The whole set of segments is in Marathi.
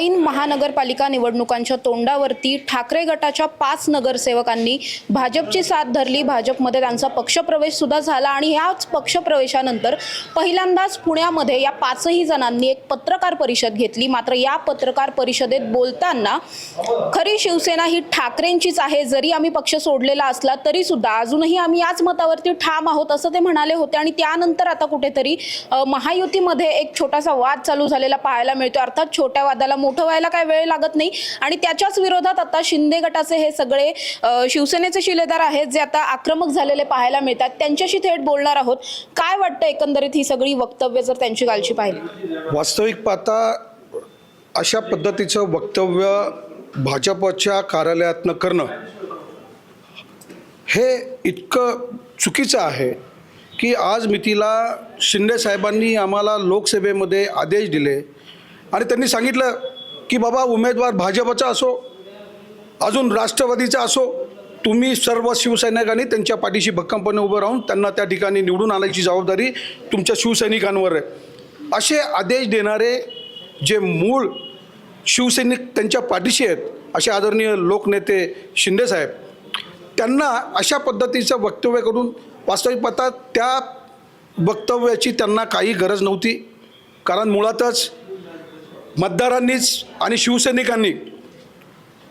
ऐन महानगरपालिका निवडणुकांच्या तोंडावरती ठाकरे गटाच्या पाच नगरसेवकांनी भाजपची साथ धरली. भाजपमध्ये त्यांचा पक्षप्रवेश सुद्धा झाला आणि ह्याच पक्षप्रवेशानंतर पहिल्यांदाच पुण्यामध्ये या पाचही जणांनी एक पत्रकार परिषद घेतली. मात्र या पत्रकार परिषदेत बोलताना खरी शिवसेना ही ठाकरेंचीच आहे. जरी आम्ही पक्ष सोडलेला असला तरी सुद्धा अजूनही आम्ही याच मतावरती ठाम आहोत असं ते म्हणाले होते आणि त्यानंतर आता कुठेतरी महायुतीमध्ये एक छोटासा वाद चालू झालेला पाहायला मिळतो अर्थात छोट्या वादाला मोठं व्हायला काय वेळ लागत नाही. आणि त्याच्याच विरोधात आता शिंदे गटाचे हे सगळे शिवसेनेचे शिलेदार आहेत जे आता आक्रमक झालेले पाहायला मिळतात त्यांच्याशी थेट बोलणार आहोत. काय वाटतं एकंदरीत ही सगळी वक्तव्य जर त्यांची कालची पाहिली? वास्तविक पाहता अशा पद्धतीचं वक्तव्य भाजपच्या कार्यालयातनं करणं हे इतकं चुकीचं आहे की आज मितीला शिंदे साहेबांनी आम्हाला लोकसभेमध्ये आदेश दिले. आणि त्यांनी सांगितलं की बाबा उमेदवार भाजपचा असो अजून राष्ट्रवादीचा असो तुम्ही सर्व शिवसैनिकांनी त्यांच्या पाठीशी भक्कमपणे उभं राहून त्यांना त्या ठिकाणी निवडून आणायची जबाबदारी तुमच्या शिवसैनिकांवर आहे. असे आदेश देणारे जे मूळ शिवसैनिक त्यांच्या पाठीशी आहेत असे आदरणीय लोकनेते शिंदेसाहेब त्यांना अशा पद्धतीचं वक्तव्य करून वास्तविक पाहता त्या वक्तव्याची त्यांना काही गरज नव्हती. कारण मुळातच मतदारांनीच आणि शिवसैनिकांनी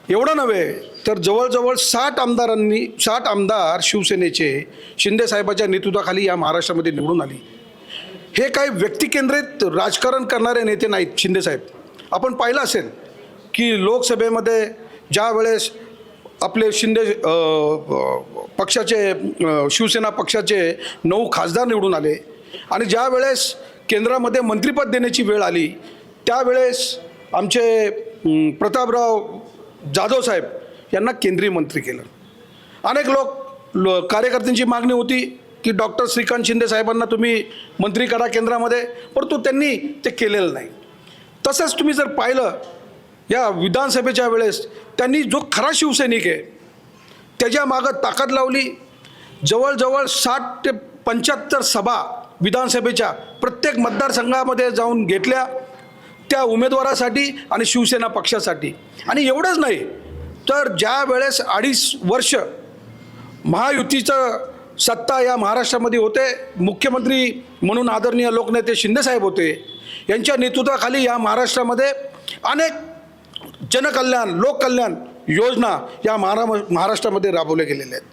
एवढं नव्हे तर जवळजवळ साठ आमदारांनी साठ आमदार शिवसेनेचे शिंदेसाहेबाच्या नेतृत्वाखाली या महाराष्ट्रामध्ये निवडून आली. हे काही व्यक्तिकेंद्रित राजकारण करणारे नेते नाहीत शिंदेसाहेब आपण पाहिलं असेल की लोकसभेमध्ये ज्या वेळेस आपले शिंदे पक्षाचे शिवसेना पक्षाचे नऊ खासदार निवडून आले आणि ज्या वेळेस केंद्रामध्ये मंत्रिपद देण्याची वेळ आली त्यावेळेस आमचे प्रतापराव जाधव साहेब यांना केंद्रीय मंत्री केलं. अनेक लोक लो कार्यकर्त्यांची मागणी होती की डॉक्टर श्रीकांत शिंदे साहेबांना तुम्ही मंत्री करा केंद्रामध्ये परंतु त्यांनी ते केलेलं नाही. तसंच तुम्ही जर पाहिलं या विधानसभेच्या वेळेस त्यांनी जो खरा शिवसैनिक आहे त्याच्या मागं ताकद लावली. जवळजवळ साठ ते पंच्याहत्तर सभा विधानसभेच्या प्रत्येक मतदारसंघामध्ये जाऊन घेतल्या. त्या उमेदवारासाठी आणि शिवसेना पक्षासाठी. आणि एवढंच नाही तर ज्या वेळेस अडीच वर्ष महायुतीचं सत्ता या महाराष्ट्रामध्ये होते मुख्यमंत्री म्हणून आदरणीय लोकनेते शिंदेसाहेब होते यांच्या नेतृत्वाखाली या महाराष्ट्रामध्ये अनेक जनकल्याण लोककल्याण योजना या महारा महाराष्ट्रामध्ये राबवल्या गेलेल्या आहेत.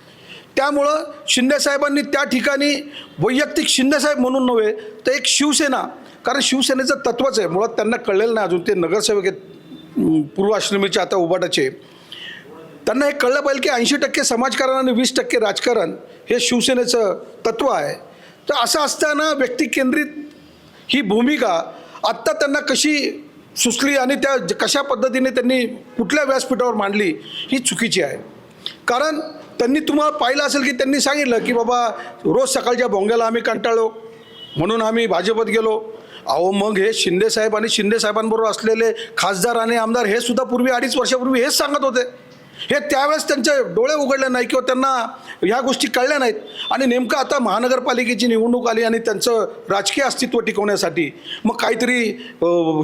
त्यामुळं शिंदेसाहेबांनी त्या ठिकाणी वैयक्तिक शिंदेसाहेब म्हणून नव्हे तर एक शिवसेना कारण शिवसेनेचं तत्वच आहे. मुळात त्यांना कळलेलं नाही अजून. ते नगरसेवक आहेत. पूर्वाश्रमीचे आता उबाटाचे त्यांना हे कळलं पाहिजे की ऐंशी टक्के समाजकारण आणि वीस टक्के राजकारण हे शिवसेनेचं तत्व आहे. तर असं असताना व्यक्तिकेंद्रित ही भूमिका आत्ता त्यांना कशी सुचली आणि त्या ज- कशा पद्धतीने त्यांनी कुठल्या व्यासपीठावर मांडली ही चुकीची आहे. कारण त्यांनी तुम्हाला पाहिलं असेल की त्यांनी सांगितलं की बाबा रोज सकाळच्या भोंग्याला आम्ही कंटाळलो. म्हणून आम्ही भाजपत गेलो. अहो मग हे शिंदेसाहेब आणि शिंदेसाहेबांबरोबर असलेले खासदार आणि आमदार हे सुद्धा पूर्वी अडीच वर्षापूर्वी हेच सांगत होते. हे त्यावेळेस त्यांचे डोळे उघडले नाही किंवा त्यांना ह्या गोष्टी कळल्या नाहीत. आणि नेमकं आता महानगरपालिकेची निवडणूक आली आणि त्यांचं राजकीय अस्तित्व टिकवण्यासाठी मग काहीतरी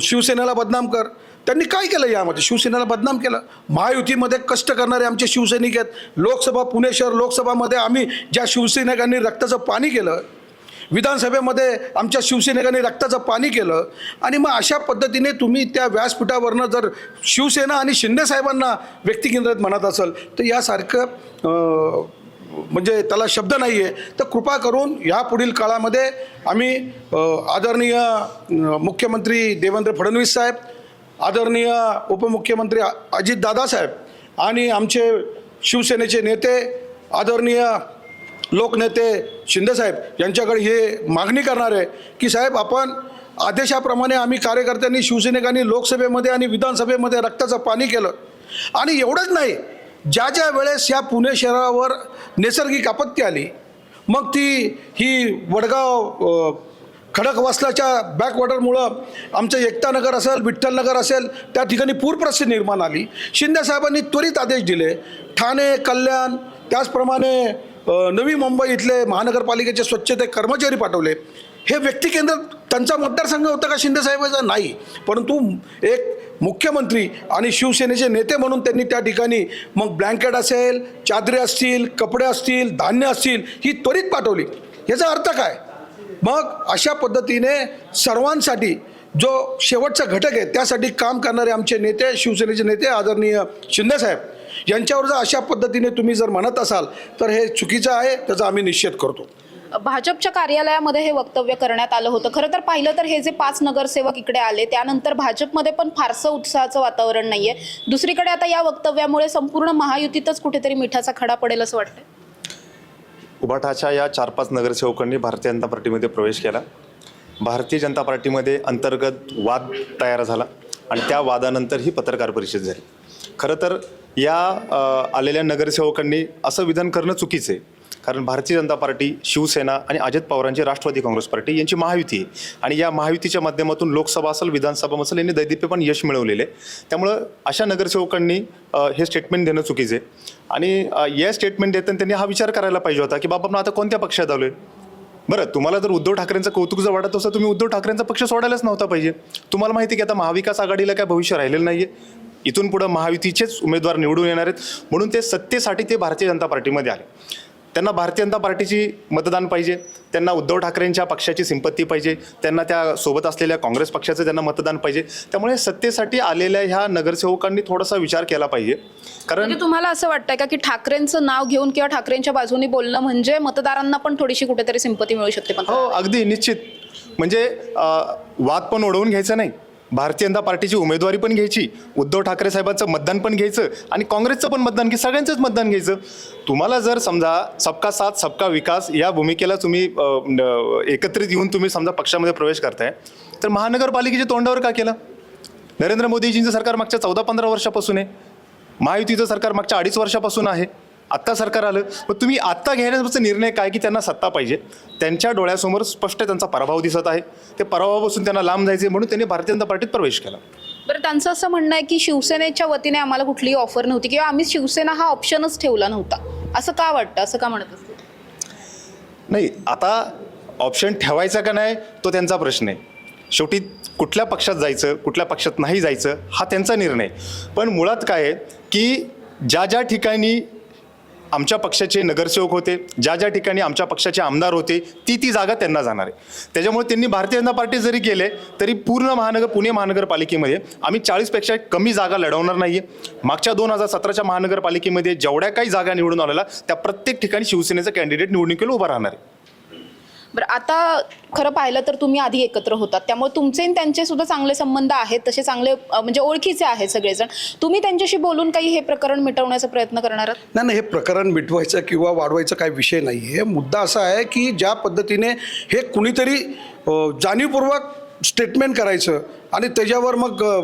शिवसेनेला बदनाम कर. त्यांनी काय केलं यामध्ये? शिवसेनेला बदनाम केलं. महायुतीमध्ये कष्ट करणारे आमचे शिवसैनिक आहेत. लोकसभा पुणे शहर लोकसभामध्ये आम्ही ज्या शिवसैनिकांनी रक्ताचं पाणी केलं विधानसभेमध्ये आमच्या शिवसेनेकाने रक्ताचं पाणी केलं. आणि मग अशा पद्धतीने तुम्ही त्या व्यासपीठावरनं जर शिवसेना आणि शिंदेसाहेबांना व्यक्तिकेंद्रित म्हणत असाल तर यासारखं म्हणजे त्याला शब्द नाही आहे तर कृपा करून ह्या पुढील काळामध्ये आम्ही आदरणीय मुख्यमंत्री देवेंद्र फडणवीस साहेब आदरणीय उपमुख्यमंत्री अजित दादासाहेब आणि आमचे शिवसेनेचे नेते आदरणीय लोकनेते शिंदेसाहेब यांच्याकडे हे मागणी करणार आहे की साहेब आपण आदेशाप्रमाणे आम्ही कार्यकर्त्यांनी शिवसैनिकांनी लोकसभेमध्ये आणि विधानसभेमध्ये रक्ताचं पाणी केलं. आणि एवढंच नाही ज्या ज्या वेळेस या पुणे शहरावर नैसर्गिक आपत्ती आली मग ती ही वडगाव खडकवासलाच्या बॅकवॉटरमुळं आमचं एकतानगर असेल विठ्ठलनगर असेल त्या ठिकाणी पूरपरिस्थिती निर्माण आली. शिंदेसाहेबांनी त्वरित आदेश दिले. ठाणे कल्याण त्याचप्रमाणे नवी मुंबई इथले महानगरपालिकेचे स्वच्छते कर्मचारी पाठवले. हे व्यक्तिकेंद्र त्यांचा मतदारसंघ होता का शिंदेसाहेबाचा नाही. परंतु एक मुख्यमंत्री आणि शिवसेनेचे नेते म्हणून त्यांनी त्या ठिकाणी मग ब्लँकेट असेल चादरे असतील कपडे असतील धान्य असतील ही त्वरित पाठवली. याचा अर्थ काय? मग अशा पद्धतीने सर्वांसाठी जो शेवटचा घटक आहे त्यासाठी काम करणारे आमचे नेते शिवसेनेचे नेते आदरणीय शिंदेसाहेब यांच्यावर जर अशा पद्धतीने तुम्ही जर म्हणत असाल तर हे चुकीचं आहे त्याचा आम्ही निषेध करतो. भाजपच्या कार्यालयामध्ये हे वक्तव्य करण्यात आलं होतं. खरं तर पाहिलं तर हे जे पाच नगरसेवक इकडे आले त्यानंतर भाजपमध्ये पण फारसं उत्साहाचं वातावरण नाहीये. दुसरीकडे आता या वक्तव्यामुळे संपूर्ण महायुतीतच कुठेतरी मिठाचा खडा पडेल असं वाटतंय. उभाटाच्या या चार पाच नगरसेवकांनी भारतीय जनता पार्टीमध्ये प्रवेश केला. भारतीय जनता पार्टीमध्ये अंतर्गत वाद तयार झाला आणि त्या वादानंतर ही पत्रकार परिषद झाली. खरं तर या आलेल्या नगरसेवकांनी असं विधान करणं चुकीचं आहे. कारण भारतीय जनता पार्टी शिवसेना आणि अजित पवारांची राष्ट्रवादी काँग्रेस पार्टी यांची महायुती आहे. आणि या महायुतीच्या माध्यमातून लोकसभा असेल विधानसभा असेल यांनी दैदिप्य पण यश मिळवलेले त्यामुळं अशा नगरसेवकांनी हे स्टेटमेंट देणं चुकीचं आहे. आणि या स्टेटमेंट देताना त्यांनी हा विचार करायला पाहिजे होता की बाबा आपण आता कोणत्या पक्षात आलो आहे बरं तुम्हाला जर उद्धव ठाकरेंचं कौतुक जर वाटत असं तुम्ही उद्धव ठाकरेंचा पक्ष सोडायलाच नव्हता पाहिजे. तुम्हाला माहिती की आता महाविकास आघाडीला काय भविष्य राहिलेलं आहे इथून पुढं महायुतीचेच उमेदवार निवडून येणार आहेत. म्हणून ते सत्तेसाठी ते भारतीय जनता पार्टीमध्ये आले. त्यांना भारतीय जनता पार्टीची मतदान पाहिजे. त्यांना उद्धव ठाकरेंच्या पक्षाची सिंपत्ती पाहिजे. त्यांना त्या सोबत असलेल्या काँग्रेस पक्षाचं त्यांना मतदान पाहिजे. त्यामुळे सत्तेसाठी आलेल्या ह्या नगरसेवकांनी थोडासा विचार केला पाहिजे. कारण म्हणजे तुम्हाला असं वाटतंय का की ठाकरेंचं नाव घेऊन किंवा ठाकरेंच्या बाजूनी बोलणं म्हणजे मतदारांना पण थोडीशी कुठेतरी सिंपती मिळू शकते पण हो अगदी निश्चित. म्हणजे वाद पण ओढवून घ्यायचा नाही. भारतीय जनता पार्टीची उमेदवारी पण घ्यायची उद्धव ठाकरे साहेबांचं मतदान पण घ्यायचं आणि काँग्रेसचं पण मतदान घ्यायचं सगळ्यांचंच मतदान घ्यायचं. तुम्हाला जर समजा सबका साथ सबका विकास या भूमिकेला तुम्ही एकत्रित येऊन तुम्ही समजा पक्षामध्ये प्रवेश करताय तर महानगरपालिकेच्या तोंडावर का केलं? नरेंद्र मोदीजींचं सरकार मागच्या चौदा पंधरा वर्षापासून आहे. महायुतीचं सरकार मागच्या अडीच वर्षापासून आहे. आत्ता सरकार आलं मग तुम्ही आत्ता घेण्याचा निर्णय काय की त्यांना सत्ता पाहिजे? त्यांच्या डोळ्यासमोर स्पष्ट त्यांचा पराभव दिसत आहे. ते पराभवापासून त्यांना लांब जायचे म्हणून त्यांनी भारतीय जनता पार्टीत प्रवेश केला. बरं त्यांचं असं म्हणणं आहे की शिवसेनेच्या वतीने आम्हाला कुठलीही ऑफर नव्हती किंवा आम्ही शिवसेना हा ऑप्शनच ठेवला नव्हता. असं का वाटतं? असं का म्हणत असते नाही आता ऑप्शन ठेवायचा का नाही तो त्यांचा प्रश्न आहे. शेवटी कुठल्या पक्षात जायचं कुठल्या पक्षात नाही जायचं हा त्यांचा निर्णय पण मुळात काय आहे की ज्या ज्या ठिकाणी आमच्या पक्षाचे नगरसेवक होते ज्या ज्या ठिकाणी आमच्या पक्षाचे आमदार होते ती ती जागा त्यांना जाणार आहे. त्याच्यामुळे त्यांनी भारतीय जनता पार्टी जरी केले तरी पूर्ण महानगर पुणे महानगरपालिकेमध्ये आम्ही चाळीसपेक्षा कमी जागा लढवणार नाही आहे मागच्या दोन हजार सतराच्या महानगरपालिकेमध्ये जेवढ्या काही जागा निवडून आलेल्या त्या प्रत्येक ठिकाणी शिवसेनेचा कॅन्डिडेट निवडणुकीला उभा राहणार आहे. बरं आता खरं पाहिलं तर तुम्ही आधी एकत्र होतात. त्यामुळे तुमचे आणि त्यांचे सुद्धा चांगले संबंध आहेत तसे चांगले म्हणजे ओळखीचे आहेत सगळेजण. तुम्ही त्यांच्याशी बोलून काही हे प्रकरण मिटवण्याचा प्रयत्न करणार आहात? नाही नाही हे प्रकरण मिटवायचं किंवा वाढवायचं काही विषय नाही आहे. मुद्दा असा आहे की ज्या पद्धतीने हे कुणीतरी अ, जाणीवपूर्वक स्टेटमेंट करायचं आणि त्याच्यावर मग अ,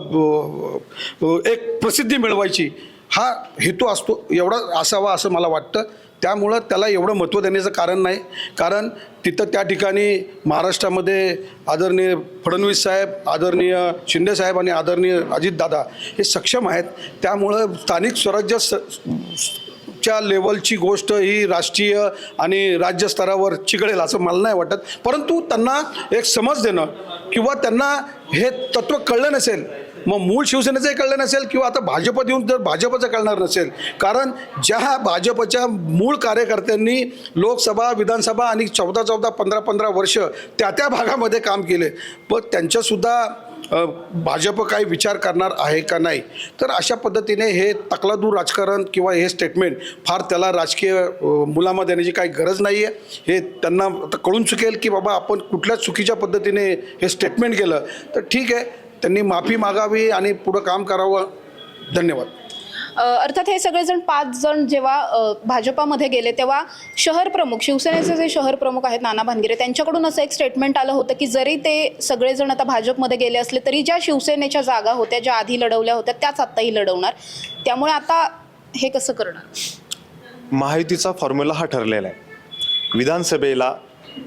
अ, एक प्रसिद्धी मिळवायची हा हेतू असतो एवढा असावा असं मला वाटतं. त्यामुळं त्याला एवढं महत्त्व देण्याचं कारण नाही. कारण तिथं त्या ठिकाणी महाराष्ट्रामध्ये आदरणीय फडणवीस साहेब आदरणीय शिंदे साहेब आणि आदरणीय अजितदादा हे सक्षम आहेत. त्यामुळं स्थानिक स्वराज्य स च्या लेवलची गोष्ट ही राष्ट्रीय आणि राज्य स्तरावर चिघळेल असं मला नाही वाटत. परंतु त्यांना एक समज देणं किंवा त्यांना हे तत्त्व कळलं नसेल मग मूळ शिवसेनेचंही कळलं नसेल किंवा आता भाजपात येऊन जर भाजपचं कळणार नसेल. कारण ज्या भाजपच्या मूळ कार्यकर्त्यांनी लोकसभा विधानसभा आणि चौदा चौदा पंधरा पंधरा वर्ष त्या त्या भागामध्ये काम केले. पण त्यांच्यासुद्धा भाजप काही विचार करणार आहे का नाही? तर अशा पद्धतीने हे तकलादूर राजकारण किंवा हे स्टेटमेंट फार त्याला राजकीय मुलामा देण्याची काही गरज नाही आहे हे त्यांना आता कळून चुकेल की बाबा आपण कुठल्या चुकीच्या पद्धतीने हे स्टेटमेंट केलं. तर ठीक आहे. त्यांनी माफी मागावी आणि पुढं काम करावं. धन्यवाद. अर्थात हे सगळेजण पाच जण जेव्हा भाजपामध्ये गेले तेव्हा शहर प्रमुख शिवसेनेचे जे शहर प्रमुख आहेत नाना भानगिरे त्यांच्याकडून असं एक स्टेटमेंट आलं होतं की जरी ते सगळेजण आता भाजपमध्ये गेले असले तरी ज्या शिवसेनेच्या जागा होत्या ज्या आधी लढवल्या होत्या त्याच आत्ताही लढवणार. त्यामुळे आता हे कसं करणार? महायुतीचा फॉर्म्युला हा ठरलेला आहे. विधानसभेला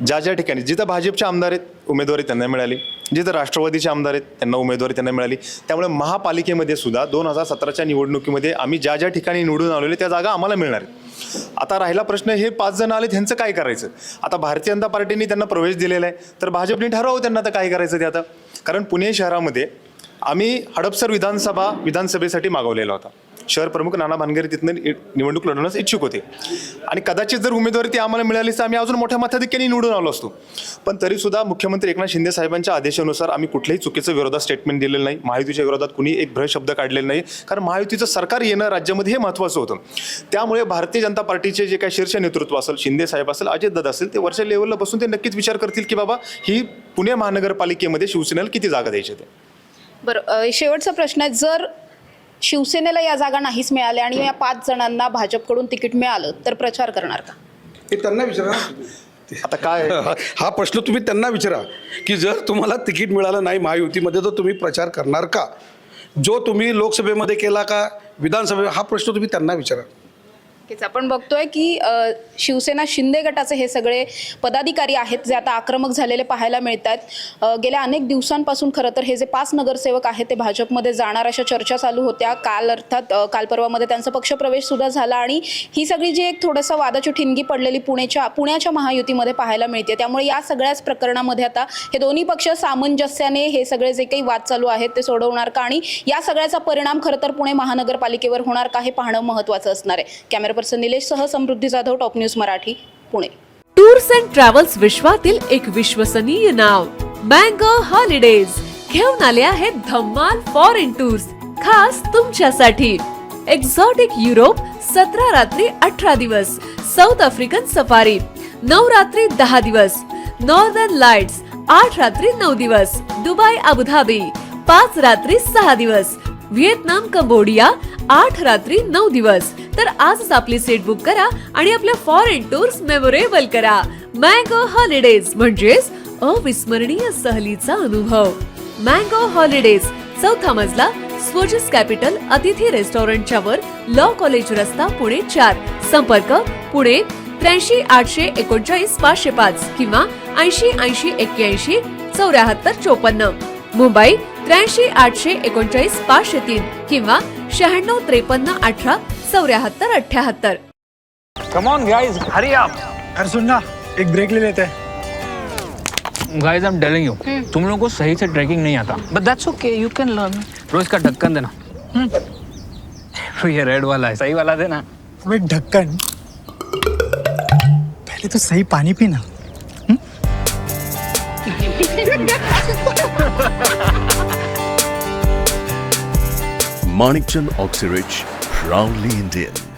ज्या ज्या ठिकाणी जिथं भाजपचे आमदार आहेत उमेदवारी त्यांना मिळाली. जिथं राष्ट्रवादीचे आमदार आहेत त्यांना उमेदवारी त्यांना मिळाली. त्यामुळे महापालिकेमध्ये सुद्धा दोन हजार सतराच्या निवडणुकीमध्ये आम्ही ज्या ज्या ठिकाणी निवडून आलेले त्या जागा आम्हाला मिळणार आहेत. आता राहिला प्रश्न हे पाच जण आले ह्यांचं काय करायचं? आता भारतीय जनता पार्टीने त्यांना प्रवेश दिलेला आहे तर भाजपने ठरवावं त्यांना आता काय करायचं ते आता. कारण पुणे शहरामध्ये आम्ही हडपसर विधानसभा विधानसभेसाठी मागवलेला होता. शहर प्रमुख नाना भानगरे तिथनं नि- निवडणूक लढवण्यास इच्छुक होते. आणि कदाचित जर उमेदवारी ती आम्हाला मिळाली तर आम्ही अजून मोठ्या मताधिक्याने निवडून आलो असतो. पण तरीसुद्धा मुख्यमंत्री एकनाथ शिंदे साहेबांच्या आदेशानुसार आम्ही कुठल्याही चुकीचं विरोधात स्टेटमेंट दिलेलं नाही. महायुतीच्या विरोधात कुणी एक भ्रय शब्द काढलेला नाही. कारण महायुतीचं सरकार येणं राज्यामध्ये हे महत्त्वाचं होतं. त्यामुळे भारतीय जनता पार्टीचे जे काही शीर्ष नेतृत्व असेल शिंदे साहेब असेल अजितदादा असेल ते वरच्या लेवलला बसून ते नक्कीच विचार करतील की बाबा ही पुणे महानगरपालिकेमध्ये शिवसेनेला किती जागा द्यायची ते? बरं शेवटचा प्रश्न आहे. जर शिवसेनेला या जागा नाहीच मिळाल्या आणि या पाच जणांना भाजपकडून तिकीट मिळालं तर प्रचार करणार का? हे त्यांना विचारा. आता काय? हा प्रश्न तुम्ही त्यांना विचारा की जर तुम्हाला तिकीट मिळालं नाही महायुतीमध्ये तर तुम्ही प्रचार करणार का? जो तुम्ही लोकसभेमध्ये केला का विधानसभे हा प्रश्न तुम्ही त्यांना विचारा. नक्कीच. आपण बघतोय की अ, शिवसेना शिंदे गटाचे हे सगळे पदाधिकारी आहेत जे आता आक्रमक झालेले पाहायला मिळत आहेत अ, गेल्या अनेक दिवसांपासून खरं तर हे जे पाच नगरसेवक आहेत ते भाजपमध्ये जाणार अशा चर्चा चालू होत्या. काल अर्थात अ, काल परवामध्ये त्यांचा पक्षप्रवेश सुद्धा झाला आणि ही सगळी जी एक थोडंसं वादाची ठिणगी पडलेली पुण्याच्या पुण्याच्या महायुतीमध्ये पाहायला मिळते. त्यामुळे या सगळ्याच प्रकरणामध्ये आता हे दोन्ही पक्ष सामंजस्याने हे सगळे जे काही वाद चालू आहेत ते सोडवणार का? आणि या सगळ्याचा परिणाम खरं तर पुणे महानगरपालिकेवर होणार का? हे पाहणं महत्त्वाचं असणार आहे. कॅमेरा पर्सन निलेश सह Samruddhi Jadhav top news Marathi Pune. Tours and travels विश्वातील एक विश्वसनीय नाव मँगो हॉलिडेज. घेऊन आले आहेत धम्माल फॉरेन टूर्स खास तुमच्यासाठी. एक्झॉटिक युरोप सतरा रात्री अठरा दिवस. साऊथ आफ्रिकन सफारी नऊ रात्री दहा दिवस. नॉर्दर्न लाइट्स आठ रात्री नऊ दिवस. दुबई अबुधाबी पाच रात्री सहा दिवस. व्हिएतनाम कंबोडिया आठ रात्री नऊ दिवस. तर आजच आपली सीट बुक करा आणि आपल्या फॉरेन टूर्स मेमोरेबल करा. मँगो हॉलिडेज म्हणजेच अविस्मरणीय सहलीचा अनुभव. मँगो हॉलिडेज चौथा मजला स्वोजस कॅपिटल अतिथी रेस्टॉरंटच्या वर लॉ कॉलेज रस्ता पुणे चार. संपर्क पुणे त्र्याऐंशी आठशे एकोणचाळीस पाचशे पाच किंवा ऐंशी ऐंशी एक्क्याऐंशी चौऱ्याहत्तर चोपन्न. मुंबई त्र्याऐंशी आठशे एकोणचाळीस पाचशे तीन किंवा शहाण्णव त्रेपन्न अठरा चौऱ्याहत्तर अठ्याहत्तर. कम ऑन गाइस हरी आप अरे सुन ना एक ब्रेक ले लेते हैं. Guys I am telling you तुम लोगों को सही से ट्रैकिंग नहीं आता. But that's okay you can learn रोज का ढक्कन देना. हम्म। ये रेड वाला है. सही वाला देना. अबे ढक्कन पहले तो सही पानी पीना. Manikchand Oxyrich, proudly Indian.